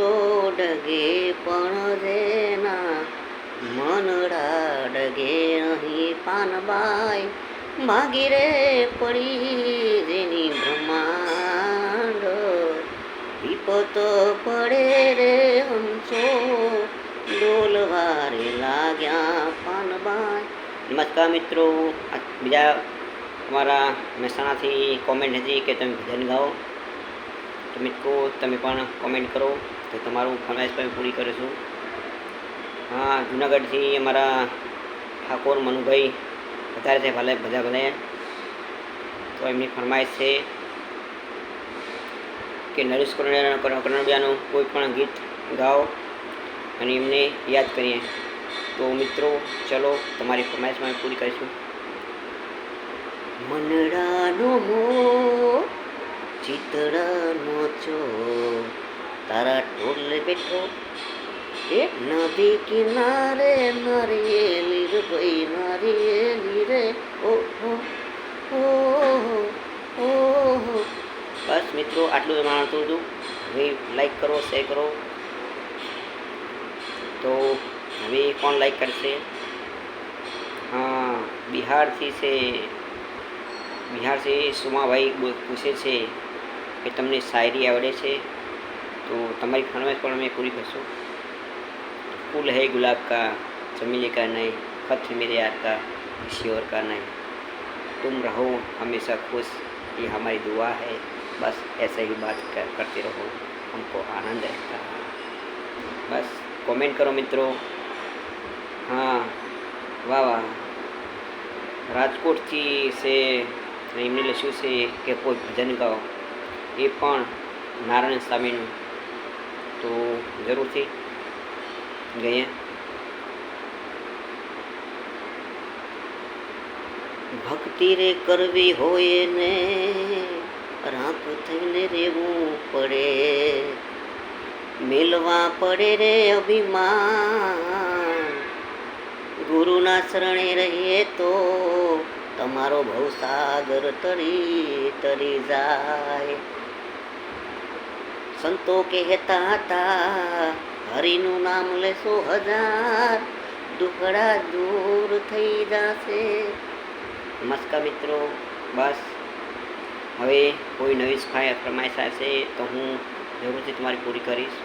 તો ડગે પણ જેના મનડા ડગે અહીં પાનબાઈ. ભાગી પડી જેની બ્રહ્માંડ. વિપતો પડે રે હંસો. ડોલવારે લાગ્યા પાનબાઈ. નમસ્કાર મિત્રો બીજા અમારા મહેસાણાથી કોમેન્ટ હતી કે તમે ભજન ગાઓ. મિત્રો, તમે પણ કોમેન્ટ કરો તો તમારું ફરમાઈશ પણ પૂરી કરીશું. હા, જુનાગઢથી અમારા ઠાકોર મનુભાઈ વધારે છે ભલે, બધા ભલે. તો એમની ફરમાઈશ છે કે નરેશ કનોડિયા, કનોડિયાનું કોઈ પણ ગીત ગાઓ અને એમને યાદ કરીએ. તો મિત્રો, ચલો, તમારી ફરમાઈશમાં પૂરી કરીશું. મનડાનો મો ચિતડાનો છો તારા ટોલે બેઠો એ નદી કિનારે નારિયેલી રે ભાઈ નારિયેલી રે ઓ હો ઓ હો ઓ હો બસ મિત્રો આટલું જ માણતું હતું હવે લાઈક કરો શેર કરો તો હવે કોણ લાઈક કરશે હા બિહારથી છે બિહારથી સુમાભાઈ બોલ- પૂછે છે કે તમને શાયરી આવડે છે તો તમારી ફરમાઈશ પણ અમે પૂરી કરશું फूल है गुलाब का चमेली का नहीं खत है मेरे यार का किसी और का नहीं तुम रहो हमेशा खुश ये हमारी दुआ है बस ऐसे ही बात कर, करते रहो हमको आनंद रहता है बस कमेंट करो मित्रों હા વાહ વાહ રાજકોટથી છે એમને લખ્યું છે કે કોઈ ભજન ગાઓ એ પણ નારાયણ સ્વામીનું. તો જરૂરથી ગઈએ ભક્તિ રે કરવી હોય ને રાખ થઈને રહેવું પડે. મેલવા પડે રે અભિમાન. ગુરુના શરણે રહીએ તો તમારો ભવસાગર તરી તરી જાય. સંતો કહેતા હતા, હરિનું નામ લેશો હજાર, દુખડા દૂર થઈ જશે. નમસ્કાર મિત્રો, બસ. હવે કોઈ નવી ફરમાઈશ આવશે તો હું જરૂરથી તમારી પૂરી કરીશ.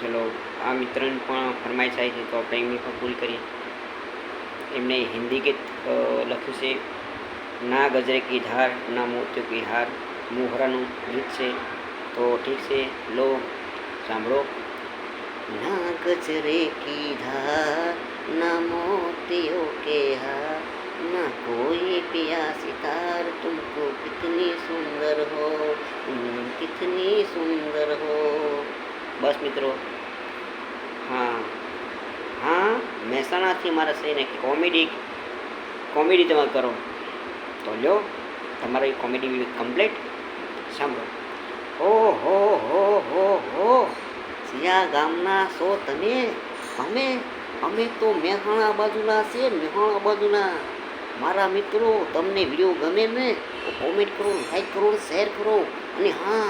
ચલો, આ મિત્રની પણ ફરમાઈશ આવી છે તો આપણે એમની પણ પૂરી કરીએ. એમને હિન્દી ગીત લખ્યું છે, ના ગજરે કી ધાર, ના મોતિયો કી હાર. મોહરાનું ગીત છે તો ઠીક છે લો સાંભળો ના ગજરે કી ધાર ના મોતિયો કે હાર ના કોઈ पिया सितार तुमको कितनी सुंदर हो तुम कितनी सुंदर हो બસ મિત્રો હા હા મહેસાણાથી મારા છે ને કોમેડી કોમેડી તમે કરો તો લ્યો તમારી કોમેડી કમ્પ્લીટ સાંભળો. હો હો હો હો હો. સિયા ગામના છો તમે? અમે અમે તો મહેસાણા બાજુના છે મહેસાણા બાજુના. મારા મિત્રો, તમને વીડિયો ગમે ને, તો કોમેન્ટ કરો લાઈક કરો શેર કરો. અને હા,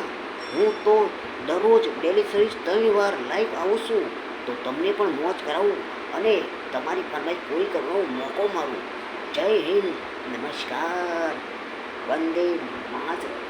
હું તો દરરોજ ડેલી સર્વિસ ત્રણ વાર લાઈવ આવું છું. તો તમને પણ મોજ કરાવું અને તમારી ફરમાઈશ પૂરી કરવાનો મોકો મારું. જય હિન્દ. નમસ્કાર. વંદે માતરમ.